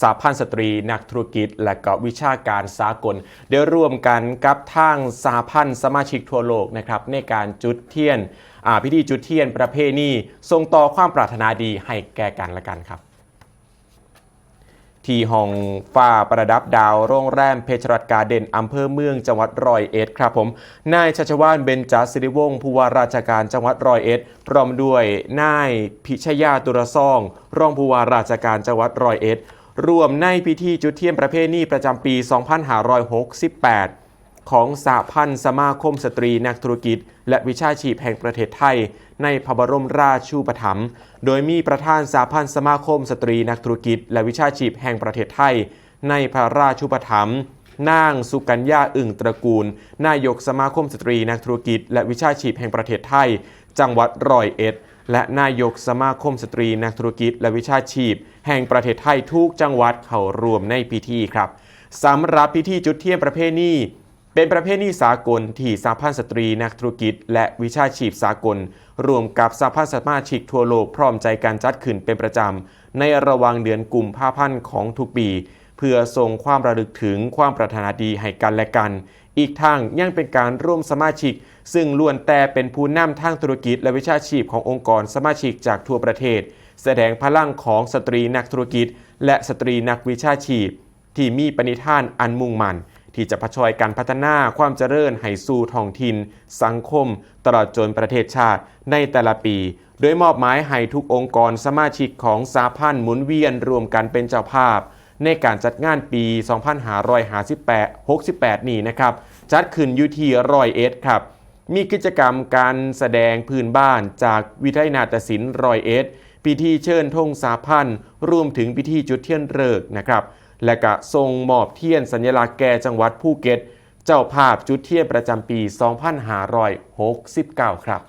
สาพันธ์สตรี นักธุรกิจ และก็วิชาการสากล ได้ร่วมกันกับทางสาพันธ์สมาชิกทั่วโลกนะครับในการจุดเทียนพิธีจุดเทียนประเพณีส่งต่อความปรารถนาดีให้แก่กันและกันครับที่ห้องฝ้าประดับดาวโรงแรมเพชรรัตการเด่นอำเภอเมืองจังหวัดร้อยเอ็ดครับผมนายชัชวานเบญจศิริวงศ์ผู้ว่าราชการจังหวัดร้อยเอ็ดพร้อมด้วยนายพิชยาตุรซ่อง รองผู้ว่าราชการจังหวัดร้อยเอ็ด รวมในพิธีจุดเทียนประเพณีประจำปี 2568 ของสหพันธ์สมาคมสตรีนักธุรกิจ และวิชาชีพแห่งประเทศไทย ในพระบรมราชูปถัมภ์โดยมีประธานสหพันธ์สมาคมสตรีนักธุรกิจ และวิชาชีพแห่งประเทศไทย ในพระราชูปถัมภ์นางสุกัญญาอึ่งตระกูล นายกสมาคมสตรีนักธุรกิจ และวิชาชีพแห่งประเทศไทย จังหวัดร้อยเอ็ด และนายกสมาคมสตรีนักธุรกิจและวิชาชีพ แห่งประเทศไทยทุกจังหวัดเข้ารวมในพิธีครับสำหรับพิธีจุดเทียนประเพณีเป็นประเภทนี้สากลที่สหพันธ์สตรีนักธุรกิจ และวิชาชีพสากล รวมกับสหพันธ์สมาชิกทั่วโลกพร้อมใจการจัดขึ้นเป็นประจำ ในระหว่างเดือนกุมภาพันธ์ของทุกปี พื่อส่งความระลึกถึงความปรารถนาดีให้กันและกัน อีกทั้งยังเป็นการร่วมสมาชิก ซึ่งล้วนแต่เป็นผู้นำทางธุรกิจและวิชาชีพขององค์กรสมาชิกจากทั่วประเทศ แสดงพลังของสตรีนักธุรกิจ และสตรีนักวิชาชีพ ที่มีปณิธานอันมุ่งมั่นที่จะผชอยการพัฒนาความเจริญให้สู่ท้องถิ่นสังคม ตลอดจนประเทศชาติในแต่ละปี โดยมอบหมายให้ทุกองค์กรสมาชิกของสาพันธ์หมุนเวียนรวมกันเป็นเจ้าภาพ ในการจัดงานปี 2558 68 นี้นะครับ จัดขึ้นอยู่ที่รอยเอ็ดครับ มีกิจกรรมการแสดงพื้นบ้านจากวิทยานาฏศิลป์รอยเอ็ด พิธีเชิญธงสาพันธ์รวมถึงพิธีจุดเทียนเริกนะครับ และก็ทรงมอบเทียนสัญลักษณ์แก่จังหวัดภูเก็ต เจ้าภาพจุดเทียนประจำปี 2569 ครับ